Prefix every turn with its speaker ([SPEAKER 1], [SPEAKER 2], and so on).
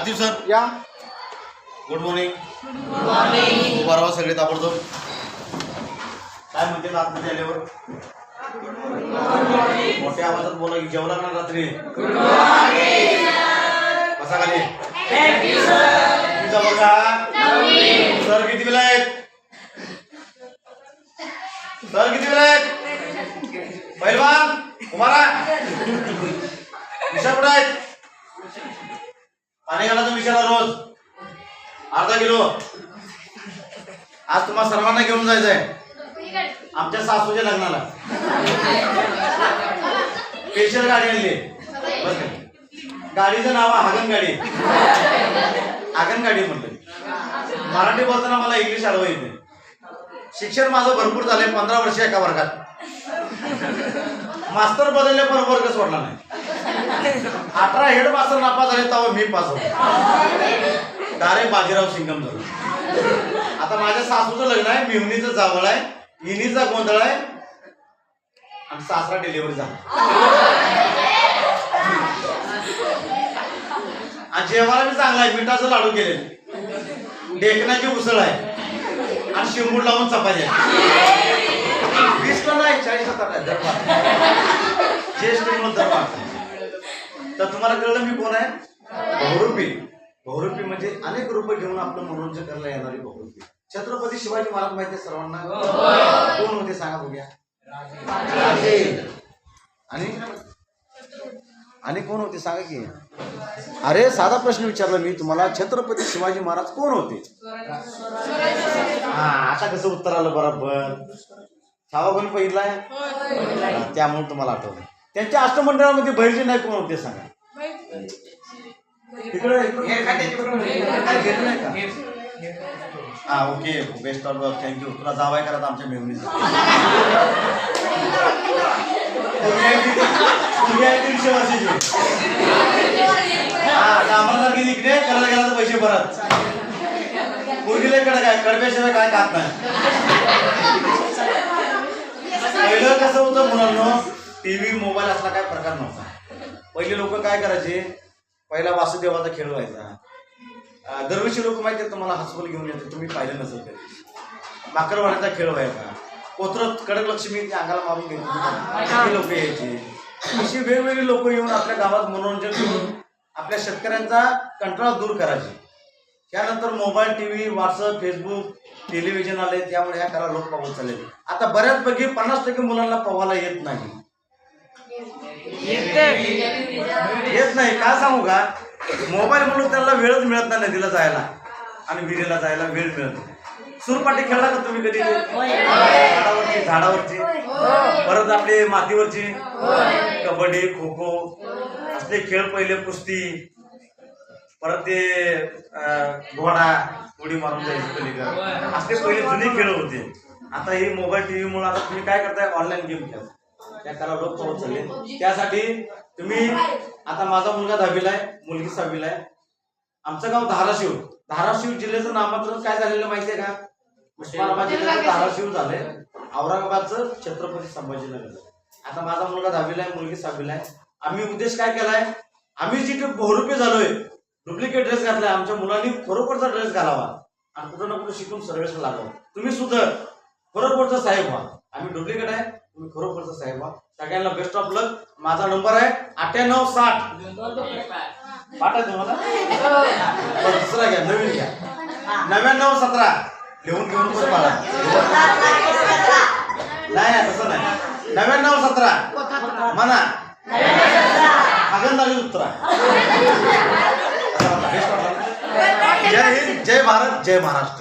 [SPEAKER 1] Atif sir.
[SPEAKER 2] या.
[SPEAKER 1] Good morning उभा राहा सगळे ताबडतोब. काय म्हणते आतमध्ये आल्यावर? मोठ्या आवाजात बोला की जेवला ना रात्री? बसा खाली. बघा. सर किती वेळा आहेत? सर किती वेळा आहेत? पहिलवान उभारा. विषय कुठं आहेत? अर्धा किलो. आज तुम्हाला सर्वांना घेऊन जायचंय. आमच्या सासूच्या लग्नाला. स्पेशल गाडी आणली. गाडीचं नाव आहे हागन गाडी. हागन गाडी म्हटलं मराठी बोलताना मला इंग्लिश आडवं येते शिक्षण माझं भरपूर झालंय पंधरा वर्ष एका वर्गात. मास्तर बदलले पण वर्ग सोडला नाही. अठरा हेड मास्तर नापास झाले तेव्हा मी पास होतो. डायरेक्ट बाजीराव सिंगम झालं आता माझ्या सासूचं लग्न आहे मिवणीचं जावळ आहे इनीचा गोंधळ आहे. आणि सासरा डिलिव्हरी झाला. आणि जेवायला मी चांगला आहे मिठाचं लाडू केले ढेकण्याची उसळ आहे. आणि शिंबूड लावून चपाती आहे. वीस पण नाही चाळीस हजार आहे दरबार ज्येष्ठ म्हणून दरबार तर तुम्हाला कळलं मी कोण आहे? बहुरूपी. बहुरूपी म्हणजे अनेक रूप घेऊन आपलं मनोरंजन करायला येणारी बहुरूपी छत्रपती शिवाजी महाराज माहिती आहे सर्वांना? कोण होते सांगा बघूया. आणि? आणि कोण होते सांगा की? अरे साधा प्रश्न विचारला मी तुम्हाला. छत्रपती शिवाजी महाराज कोण होते? हा आता कसं उत्तर आलं बरोबर. छावा कोणी पहिलाय त्यामुळे तुम्हाला आठवलं. त्यांच्या अष्टमंडळामध्ये बहिर्जी नाही कोण होते सांगा? हा okay best of luck thank you तुला जावाय करा आमच्या हा गेली इकडे करायला गेला तर पैसे परत मुलगीला कडे काय कडब्याशिवाय काय खात नाही पहिलं कसं होतं मुलांना टीव्ही मोबाईल असला काय प्रकार नव्हता पहिले लोक काय करायचे पहिला वासुदेवाचा खेळ व्हायचा. दरवर्षी लोक माहिती आहेत तुम्हाला हसवल घेऊन येते तुम्ही पाहिलं नसेल तरी माकडवाण्याचा खेळ व्हायचा. कोत्र कडक लक्ष्मी ते अंगाला मारून घ्यायची लोक यायची. अशी वेगवेगळी लोक येऊन आपल्या गावात मनोरंजन करून आपल्या शेतकऱ्यांचा कंटाळा दूर करायचे. त्यानंतर mobile TV WhatsApp Facebook television आले त्यामुळे ह्या कला लोक पाहून चालले. आता बऱ्याचपैकी पन्नास टक्के मुलांना पोहायला येत नाही. येत नाही का सांगू का? मोबाईल म्हणून त्यांना वेळच मिळत नाही नदीला जायला. आणि विहिरीला जायला वेळ मिळत नाही. सुरपाटी खेळला का तुम्ही कधी? झाडावरची झाडावरची. परत आपली मातीवरची. कबड्डी खो खो असले खेळ पहिले कुस्ती. परत ते घोडा उडी मारून जायची पलीकडे असले पहिले जुने खेळ होते. आता हे मोबाईल टीव्ही मुळे आता तुम्ही काय करताय? ऑनलाईन गेम खेळता त्या कला लोक पाहत चालले. त्यासाठी तुम्ही आता माझा मुलगा दहावीला आहे मुलगी सहावीला आहे. आमचं गाव धाराशिव. धाराशिव जिल्ह्याचं नामांतरण काय झालेलं माहितीये का? उस्मानाबाद धाराशिव झालंय. औरंगाबादचं छत्रपती संभाजीनगर. आता माझा मुलगा दहावीला आहे मुलगी सहावीला आहे. आम्ही उद्देश काय केलाय? आम्ही जिथे बहुरूपी झालोय डुप्लिकेट ड्रेस घातलाय आमच्या मुलांनी खरोखरचा ड्रेस घालावा. आणि कुठं ना कुठं शिकून सर्वेश लागावं. तुम्ही सुद्धा खरोखरचा साहेब व्हा. आम्ही डुप्लिकेट आहे. तुम्ही खरोखरचा साहेब सगळ्यांना बेस्ट ऑफ लक माझा नंबर आहे अठ्ठ्याण्णव साठ. पाठ तुम्हाला दुसरा घ्या नवीन घ्या. नव्याण्णव सतरा. लिहून घेऊन पण मला. नाही नाही, तसं नाही. नव्याण्णव सतरा. म्हणा. हागंदारी उत्तरा. बेस्ट ऑफ लक जय हिंद जय भारत जय महाराष्ट्र.